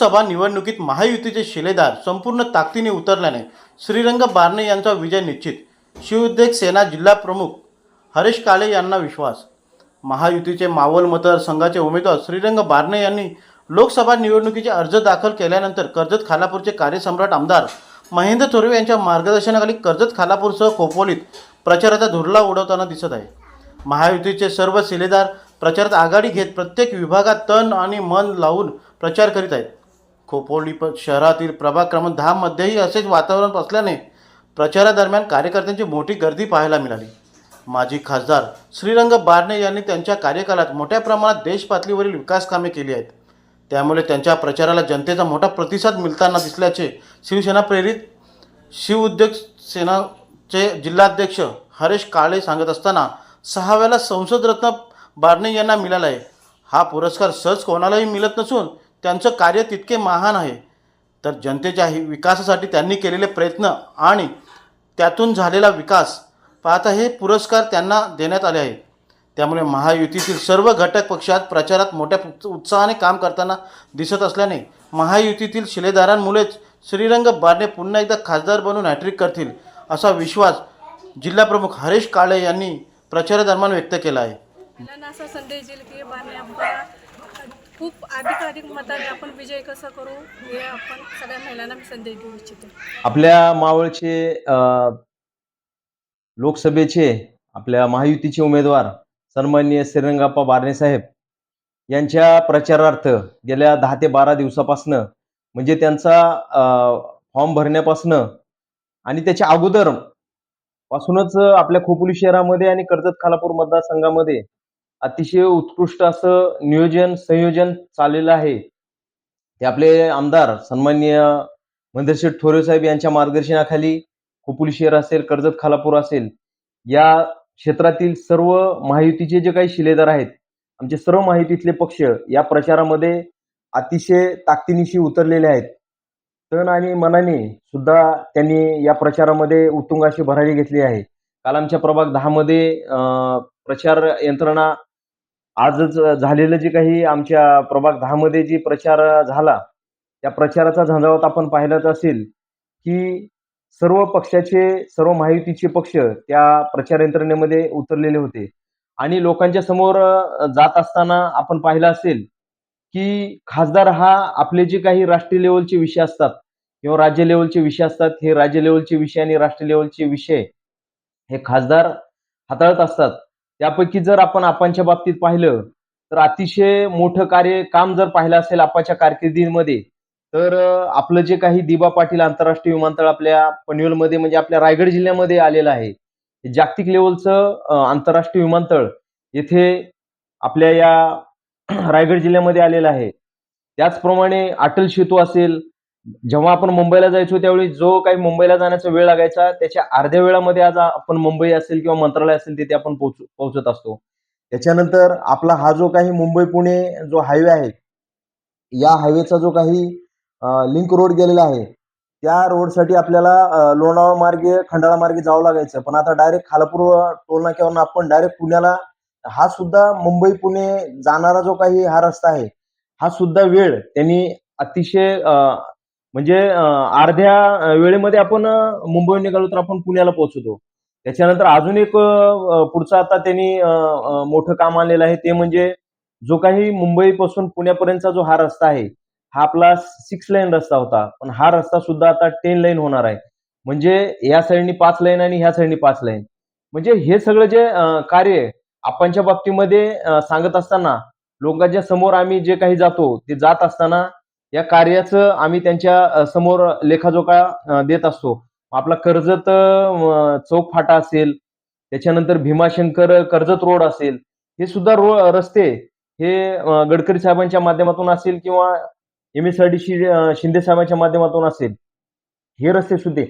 लोकसभा निवडणुकीत महायुतीचे शिलेदार संपूर्ण ताकदीने उतरल्याने श्रीरंग बारणे यांचा विजय निश्चित. शिवउद्योग सेना जिल्हा प्रमुख हरेश काळे यांना विश्वास. महायुतीचे मावल मतदारसंघाचे उमेदवार श्रीरंग बारणे यांनी लोकसभा निवडणुकीचे अर्ज दाखल केल्यानंतर कर्जत खालापूरचे कार्यसम्राट आमदार महेंद्र थोरवे यांच्या मार्गदर्शनाखाली कर्जत खालापूरसह खोपोलीत प्रचाराचा धुरला उडवताना दिसत आहे. महायुतीचे सर्व शिलेदार प्रचारात आघाडी घेत प्रत्येक विभागात तन आणि मन लावून प्रचार करीत आहेत. खोपोली प शहरातील प्रभाग क्रमांक दहामध्येही असेच वातावरण असल्याने प्रचारादरम्यान कार्यकर्त्यांची मोठी गर्दी पाहायला मिळाली. माजी खासदार श्रीरंग बारणे यांनी त्यांच्या कार्यकालात मोठ्या प्रमाणात देशपातळीवरील विकासकामे केली आहेत. त्यामुळे त्यांच्या प्रचाराला जनतेचा मोठा प्रतिसाद मिळताना दिसल्याचे शिवसेना प्रेरित शिवउद्योग सेनाचे जिल्हाध्यक्ष हरेश काळे सांगत असताना सहाव्याला संसदरत्न बारणे यांना मिळाला आहे हा पुरस्कार सहज कोणालाही मिळत नसून त्यांचं कार्य तितके महान आहे. तर जनतेच्या विकासासाठी त्यांनी केलेले प्रयत्न आणि त्यातून झालेला विकास पाहता हे पुरस्कार त्यांना देण्यात आले आहेत. त्यामुळे महायुतीतील सर्व घटक पक्षात प्रचारात मोठ्या उत्साहाने काम करताना दिसत असल्याने महायुतीतील शिलेदारांमुळेच श्रीरंग बारणे पुन्हा एकदा खासदार बनून हॅट्रिक करतील असा विश्वास जिल्हाप्रमुख हरेश काळे यांनी प्रचारादरम्यान व्यक्त केला आहे. खूप अधिक अधिक मताने आपण विजय कसा करू हे आपण सगळ्या महिलांना मी संदेश देऊ इच्छिते. आपल्या मावळचे अ, लोकसभेचे आपल्या महायुतीचे उमेदवार सन्माननीय श्रीरंगाप्पा बारणे साहेब यांच्या प्रचारार्थ गेल्या दहा ते बारा दिवसापासनं म्हणजे त्यांचा फॉर्म भरण्यापासनं आणि त्याच्या अगोदर पासूनच आपल्या खोपोली शहरामध्ये आणि कर्जत खालापूर मतदारसंघामध्ये अतिशय उत्कृष्ट असं नियोजन संयोजन चाललेलं आहे. ते आपले आमदार सन्माननीय मंदिरशेठ थोरे साहेब यांच्या मार्गदर्शनाखाली खोपोली शहर असेल कर्जत खालापूर असेल या क्षेत्रातील सर्व महायुतीचे जे काही शिलेदार आहेत आमचे सर्व माहितीतले पक्ष या प्रचारामध्ये अतिशय ताकदीनिशी उतरलेले आहेत. तन आणि मनाने सुद्धा त्यांनी या प्रचारामध्ये उत्तुंग अशी भरारी घेतली आहे. काल आमच्या प्रभाग दहामध्ये प्रचार यंत्रणा आजच झालेलं जे काही आमच्या प्रभाग दहामध्ये जी प्रचार झाला त्या प्रचाराचा झंझावत आपण पाहिलाच असेल की सर्व पक्षाचे सर्व महायुतीचे पक्ष त्या प्रचार यंत्रणेमध्ये उतरलेले होते. आणि लोकांच्या समोर जात असताना आपण पाहिलं असेल की खासदार हा आपले जे काही राष्ट्रीय लेवलचे विषय असतात किंवा राज्य लेवलचे विषय असतात हे राज्य लेवलचे विषय आणि राष्ट्रीय लेवलचे विषय हे खासदार हाताळत असतात. त्यापैकी जर आपण आपांच्या बाबतीत पाहिलं तर अतिशय मोठं कार्य काम जर पाहिलं असेल आपाच्या कारकिर्दीमध्ये तर आपलं जे काही दिबा पाटील आंतरराष्ट्रीय विमानतळ आपल्या पनवेलमध्ये म्हणजे आपल्या रायगड जिल्ह्यामध्ये आलेलं आहे जागतिक लेवलचं आंतरराष्ट्रीय विमानतळ येथे आपल्या या रायगड जिल्ह्यामध्ये आलेलं आहे. त्याचप्रमाणे अटल सेतू असेल जेव्हा आपण मुंबईला जायचो त्यावेळी जो काही मुंबईला जाण्याचा वेळ लागायचा त्याच्या अर्ध्या वेळामध्ये आज आपण मुंबई असेल किंवा मंत्रालय असेल तिथे आपण पोहोच पोहोचत असतो. त्याच्यानंतर आपला हा जो काही मुंबई पुणे जो हायवे आहे या हायवेचा जो काही लिंक रोड गेलेला आहे त्या रोडसाठी आपल्याला लोणावळा मार्गे खंडाळा मार्गे जावं लागायचं. पण आता डायरेक्ट खालापूर टोल नाक्यावरून आपण डायरेक्ट पुण्याला हा सुद्धा मुंबई पुणे जाणारा जो काही हा रस्ता आहे हा सुद्धा वेळ त्यांनी अतिशय म्हणजे अर्ध्या वेळेमध्ये आपण मुंबईहून निघालो तर आपण पुण्याला पोहोचतो. त्याच्यानंतर अजून एक पुढचं आता त्यांनी मोठं काम आणलेलं आहे ते म्हणजे जो काही मुंबईपासून पुण्यापर्यंतचा जो हा रस्ता आहे हा आपला सिक्स लाईन रस्ता होता. पण हा रस्ता सुद्धा आता टेन लाईन होणार आहे. म्हणजे या साईडनी पाच लाईन आणि ह्या साईडनी पाच लाईन म्हणजे हे सगळं जे कार्य आपणच्या बाबतीमध्ये सांगत असताना लोकांच्या समोर आम्ही जे काही जातो ते जात असताना या कार्याचं आम्ही त्यांच्यासमोर लेखाजोखा देत असतो. आपला कर्जत चौक फाटा असेल त्याच्यानंतर भीमाशंकर कर्जत रोड असेल हे सुद्धा रो रस्ते हे गडकरी साहेबांच्या माध्यमातून असेल किंवा M S R D Shinde साहेबांच्या माध्यमातून असेल. हे रस्ते सुद्धा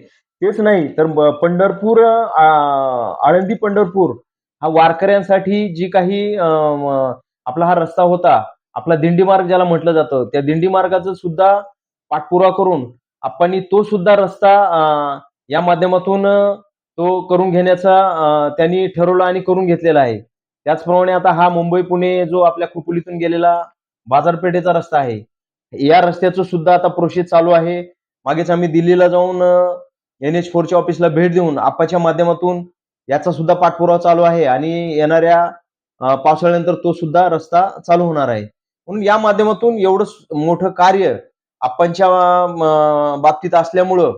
तेच नाही तर पंढरपूर आळंदी पंढरपूर हा वारकऱ्यांसाठी जी काही आपला हा रस्ता होता आपला दिंडी मार्ग ज्याला म्हटलं जातं त्या दिंडी मार्गाचा सुद्धा पाठपुरावा करून आपण तो सुद्धा रस्ता या माध्यमातून तो करून घेण्याचा त्यांनी ठरवलं आणि करून घेतलेला आहे. त्याचप्रमाणे आता हा मुंबई पुणे जो आपल्या खोपोलीतून गेलेला बाजारपेठेचा रस्ता आहे या रस्त्याचं सुद्धा आता प्रोसेस चालू आहे. मागेच आम्ही दिल्लीला जाऊन एन एच फोरच्या ऑफिसला भेट देऊन आपाच्या माध्यमातून याचा सुद्धा पाठपुरावा चालू आहे आणि येणाऱ्या पावसाळ्यानंतर तो सुद्धा रस्ता चालू होणार आहे. म्हणून या माध्यमातून एवढं मोठं कार्य आपणच्या बाबतीत असल्यामुळं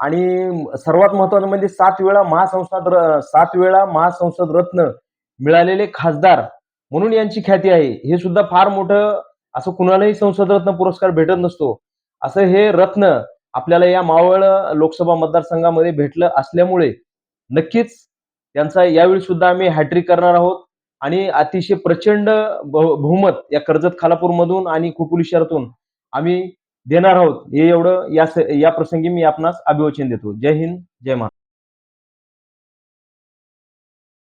आणि सर्वात महत्वाचं म्हणजे सात वेळा महासंसद र- सात वेळा महासंसद रत्न मिळालेले खासदार म्हणून यांची ख्याती आहे. हे सुद्धा फार मोठं असं कुणालाही संसद रत्न पुरस्कार भेटत नसतो. असं हे रत्न आपल्याला या मावळ लोकसभा मतदारसंघामध्ये भेटलं असल्यामुळे नक्कीच त्यांचा यावेळी सुद्धा आम्ही हॅट्रिक करणार आहोत. आणि अतिशय प्रचंड बहुमत या कर्जत खालापूर मधून आणि खोपोली शहरातून आम्ही देणार आहोत. हे एवढं या या प्रसंगी मी आपणास अभिवचन देतो. जय हिंद जय महाराष्ट्र.